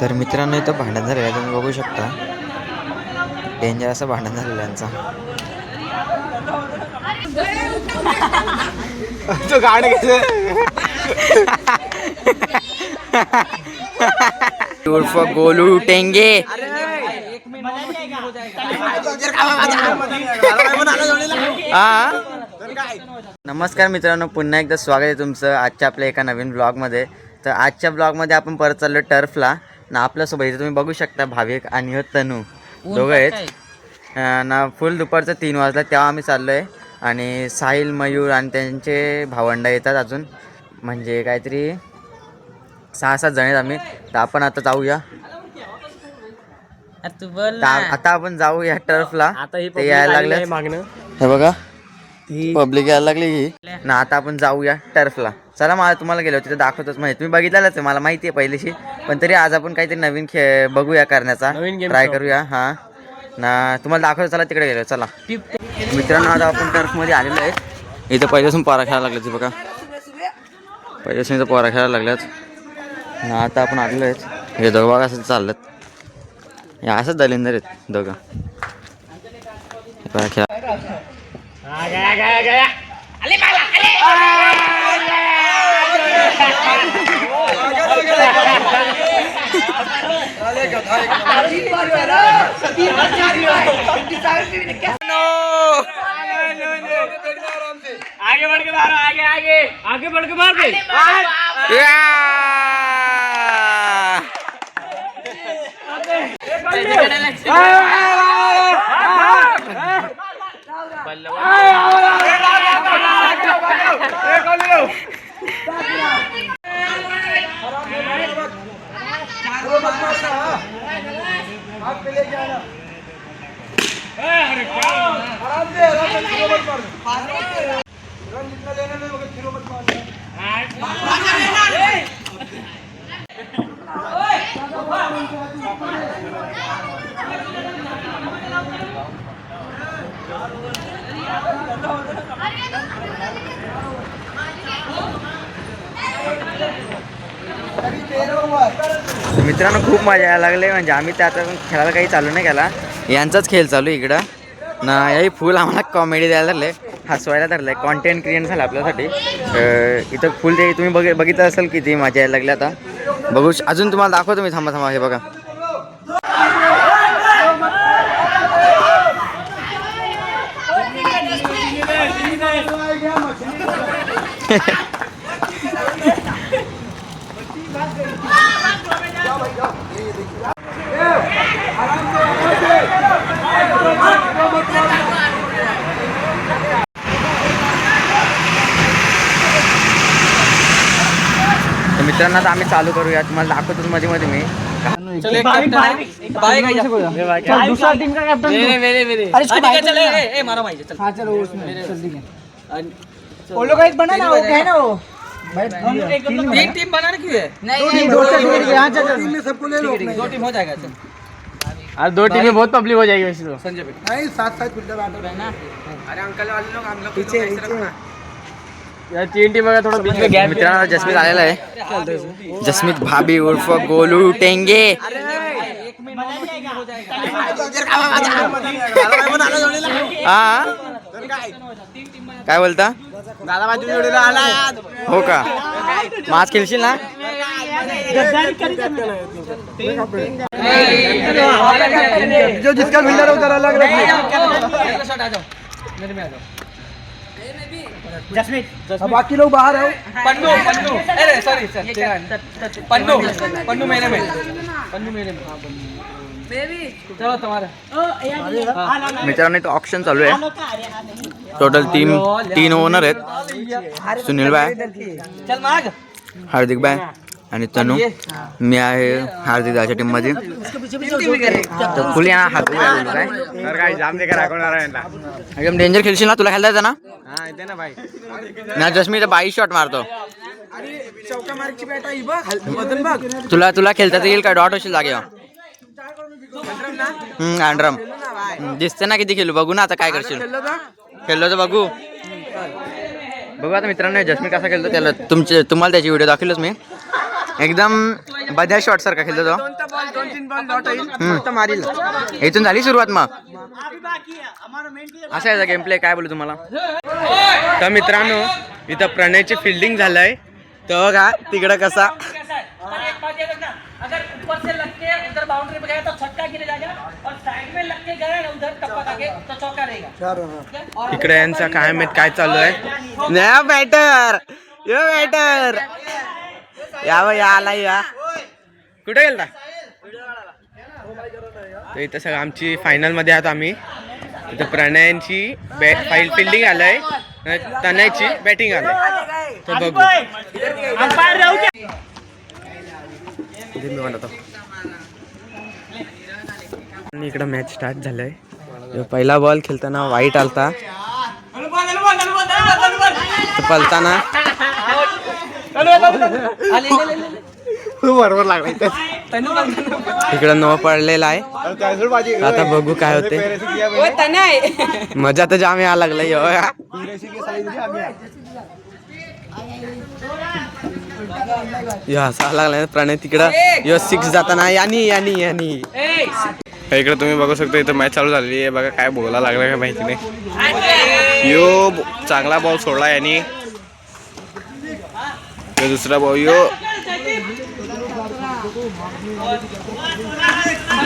तर मित्रांनो इथं भांडण झालेलं आहे. तुम्ही बघू शकता. डेंजर असं भांडण झालेलं यांचं. तो गाणं घेतलं गोलू टेंगे नमस्कार मित्रांनो पुन्हा एकदा स्वागत आहे तुमचं आजच्या आपल्या एका नवीन ब्लॉगमध्ये तर आजच्या ब्लॉगमध्ये आपण परत चाललो टर्फला. ना आपल्यासोबत इथे तुम्ही बघू शकता भाविक आणि ह्यो तनू. दोघं आहेत. ना फुल दुपारचं तीन वाजला तेव्हा आम्ही चाललो आहे आणि साहिल मयूर आणि त्यांचे भावंडं येतात अजून. म्हणजे काहीतरी सहा सात जण आहेत आम्ही. तर आपण आता जाऊया. तू बोल तर आ- आता आपण जाऊया टर्फला. आता ही ते यायला लागले मागणं. हे बघा पब्लिक यायला लागली ही. ना आता आपण जाऊया टर्फला. चला मला तुम्हाला गेलो तिथे दाखवतोच. माहिती तुम्ही बघितलेलंच आहे मला माहिती आहे पहिलीशी. पण तरी आज आपण काहीतरी नवीन खेळ बघूया करण्याचा. ट्राय. करूया हा. ना तुम्हाला दाखवतो चला तिकडे गेलो चला. मित्रांनो आता आपण टर्फमध्ये आलेलो आहे. इथं पहिल्यापासून पोरा खेळायला लागले बघा. पहिल्यापासून इथं पोरा खेळायला लागल्यात. ना आता आपण आलेलो आहेत हे दोघं बघा असं चाललं हे असंच दलिंदर आहेत दोघं खेळा आगे बढ़ के मारो आगे आगे। आगे बढ़ के मार दे। तर मित्रांनो खूप मजा यायला लागले. म्हणजे आम्ही त्या आता खेळायला काही चालू नाही केला. यांचाच खेळ चालू इकडं. ना याही फुल आम्हाला कॉमेडी द्यायला लागले. हसवायला धरलं कॉन्टेंट क्रिएट झालं आपल्यासाठी. अं, इथं फुल ते तुम्ही बघ बघितलं असेल किती मजा यायला लागली आता. बघू अजून तुम्हाला दाखवतो मी. थांबा थांबा. हे बघा. मित्रांनो आता आम्ही चालू करूया. तुम्हाला दाखवतो मध्ये मध्ये मी. दूसरा टीम का कैप्टन मेरे मेरे मेरे अरे इसको ठीक बाइक चल में ए, ए, ए, मारो भाई चल. हाँ चलो उसमें. चल ठीक है वो लोग एक बना ना वो है ना वो। तीन टीम बनाना क्यों है। नहीं दो टीम यहाँ चल चल। में सबको ले लो। दो टीम हो जाएगा चल। आज दो टीमें बहुत पब्लिक हो जाएगी वैसे तो। संजय भाई नहीं साथ साथ फ़िल्टर बैठो अरे अंकल वाले लोग हम लोग पीछे पीछे। यार तीन टीम का थोड़ा बीच में गैप मित्रांनो जसमीत आलेला आहे जसमीत भाभी उर्फ़ गोलू टेंगे हा काय बोलता? दादा बाजू जोडीला आला हो का? आज खेळशील ना? जो जिसका फिल्टर है उधर अलग अब बाकी लोग बाहर है पन्नू पन्नू अरे सॉरी सर पन्नू पन्नू मेरे में पन्नू मेरे में चलो तुम्हारा मित्रांनो इथं ऑप्शन चालू आहे टोटल तीन तीन ओनर आहेत सुनील बाय चल माग हार्दिक बाय आणि तनू मी आहे हार्दिक दाच्या टीममध्ये तर फुल काय जाम राखवणार आहे एकदम डेंजर खेळशील ना? तुला खेळता येतं ना? हा येते ना भाई. ना जसमी तर बाईस शॉट मारतो. चौका मार्कची बॅट आहे बघ बदल बघ तुला तुला खेळता येईल का डॉट होशील जागेवर. अँड्रम दिसते ना किती खेळू बघू ना आता काय करशील. खेळलो तर बघू. बघू आता मित्रांनो जस्मी कसा खेळतो त्याला. तुमचे तुम्हाला त्याची व्हिडिओ दाखवलोच मी. एकदम बजाज शॉट सारखा खेळतो तो. दोन तीन बॉल डॉट होईल हम्म. फक्त मारील. इथून झाली सुरुवात मग. असा याचा गेम प्ले काय बोलू तुम्हाला? तर मित्रांनो इथं प्रणयची फिल्डिंग झालंय. तर बघा तिकडं कसा? कैसा और एक बात ये देखना अगर ऊपर से लग के उधर बाउंड्री पे गया तो छक्का गिर जाएगा और साइड में लग के गया ना उधर टप्पा खा के तो चौका रहेगा और इकडे यांचा काय माहीत काय चालू आहे? नया बॅटर यो बॅटर या बा, या आला या. कुठे गेलता? तर इथं सगळं आमची फायनलमध्ये आहोत आम्ही. इथं प्रणयांची फाईल फिल्डिंग आलंय. तनयची बॅटिंग आलंय. तर बघू. मी म्हणतो आणि इकडं मॅच स्टार्ट झालंय. पहिला बॉल खेळताना वाईट आलता. पलताना बरोबर लागला इकडं नो पडलेला आहे. आता बघू काय होते. मजा तर जाम यायला लागला यो. यो असा लागला प्रणय तिकडं. यो सिक्स जाताना यानी यानी यानी इकडे तुम्ही बघू शकता इथं मॅच चालू झालेली आहे. बघा काय बोला लागला काय माहिती नाही. यो चांगला बॉल सोडला यांनी. यो दुसरा बॉल यो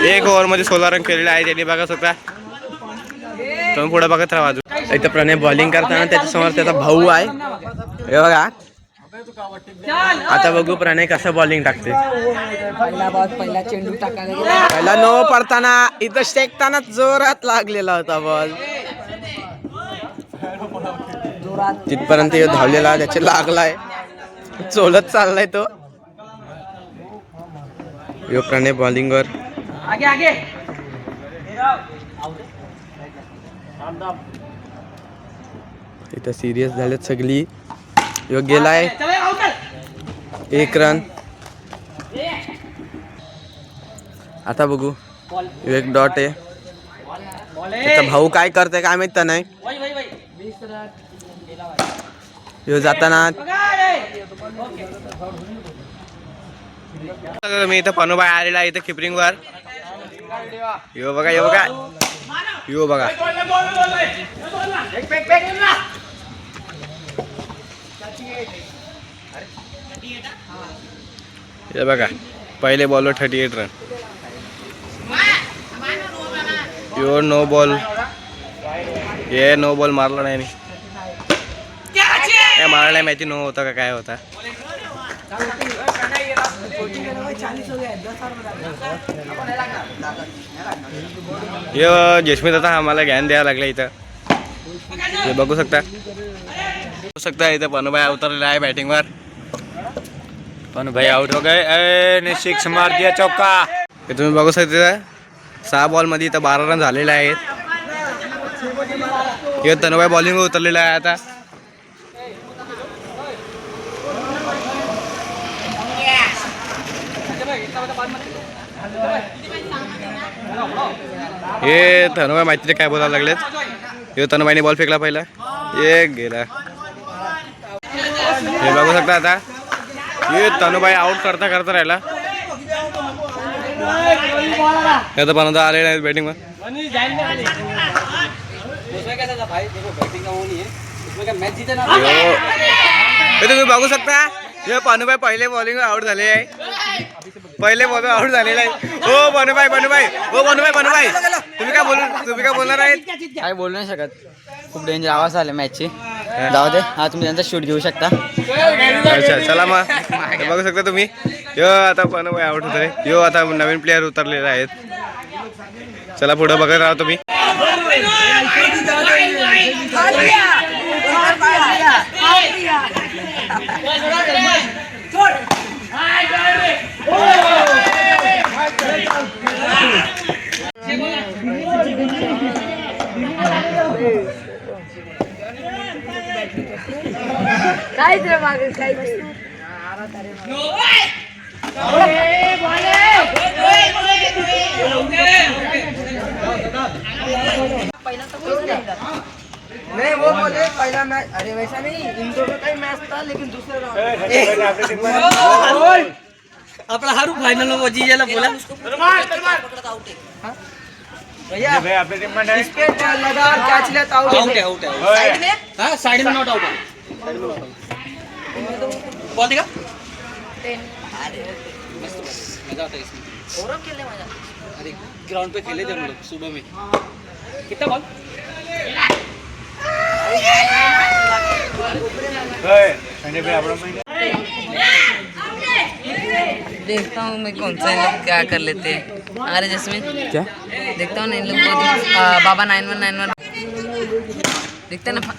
एक ओव्हरमध्ये सोळा रन केलेला आहे त्यांनी बघा स्वतः तुम्ही पुढे बघत राहा अजून. इथं प्रणय बॉलिंग करताना त्याच्यासमोर त्याचा भाऊ आहे. हे बघा. आता बघू प्रणय कसं बॉलिंग टाकते. पहिला नो पडताना इथं शेकताना जोरात लागलेला होता बॉल तिथपर्यंत धावलेला त्याचे लागलाय. चोलत चाललाय तो. यो प्रणय बॉलिंगवर. आगे आगे. इथं सिरियस झालेत सगळी. यो गेलाय. एक रन आता बघू. एक डॉट आहे. भाऊ काय करते काय माहीत नाही. वही ह्यो जाताना मी इथं पनुबाई आलेला आहे इथं किपरिंगवर यो बघा यो बघा. यो बघा. हे बघा पहिले बॉलवर थर्टी एट रन यो नो बॉल ये नो बॉल मारला नाही. आणि. काय नाही माहिती नो होता का काय होता? यो जसमीत आता आम्हाला ज्ञान द्यायला लागलं इथं. हे बघू शकता. बघू शकता इथं पनुभाई उतरलेला आहे बॅटिंगवर पनुभाई आउट हो गए. ए, सिक्स मार दिया चौका. हे तुम्ही बघू शकता सहा बॉलमध्ये इथं बारा रन झालेले आहेत. हे तनुभाई बॉलिंग उतरलेला आहे आता. हे तनुबाई माहिती काय बोलायला लागलेत? हे तनुबाईने बॉल फेकला पहिला. एक गेला. हे बघू शकता आता. हे तनुबाई आउट करता करता राहिला. हे तर पण आले नाही बॅटिंग तुम्ही बघू शकता. हे पानुबाई पहिले बॉलिंग आउट झाले आहे. पहिले बॉल आउट झालेला आहे. हो बनुबाई बनुबाई. हो बनुबाई बनुबाई. तुम्ही काय बोल तुम्ही काय बोलणार आहेत? काय बोलू नाही शकत. खूप डेंजर आवाज आला मॅचची जाऊ दे. हा तुम्ही त्यांचा शूट घेऊ शकता. अच्छा चला मग. बघू शकता तुम्ही. यो आता पनुबाई आउट होतले यो आता नवीन प्लेअर उतरलेले आहेत. चला पुढे बघत राहा तुम्ही. काहीच रे मागे काहीच नहीं. वो बोले पहला मैच अरे वैसा नहीं इन दोनों का ही मैच था लेकिन दूसरे राउंड आपला हारू बोला. आउट है आउट है। साइड में? हाँ साइड में नॉट आउट है. बॉल देगा मजा आता है इसमें. अरे ग्राउंड पे खेले थे हम लोग सुबह में. कितना बॉल देखता हूँ मैं कौन सा इन लोग क्या कर लेते हैं। अरे जसमीन? क्या? देखता हूँ ना इन लोग को। बाबा नाइन वन नाइन वन। देखते हैं ना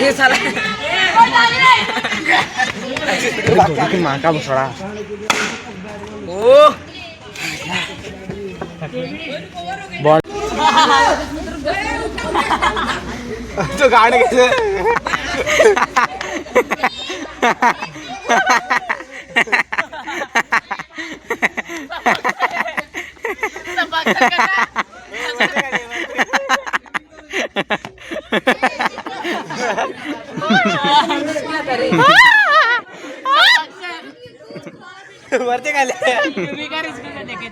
ये साला माँ का बसड़ा ओ तो गाणे कैसे? वरती खाली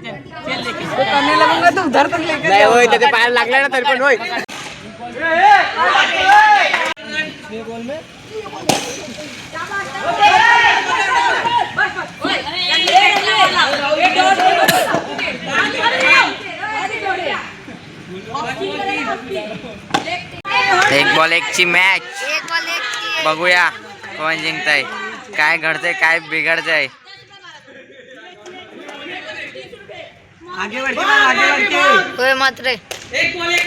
करने लगूंगा तो उधर तक लेके नाही होय त्याच्या पायाला लागला ना तरी पण होय. एक बॉल एक ची मॅच बघूया कोण जिंकताय. काय घडतंय काय बिघडतंय. होय मात्र. एक बॉल एक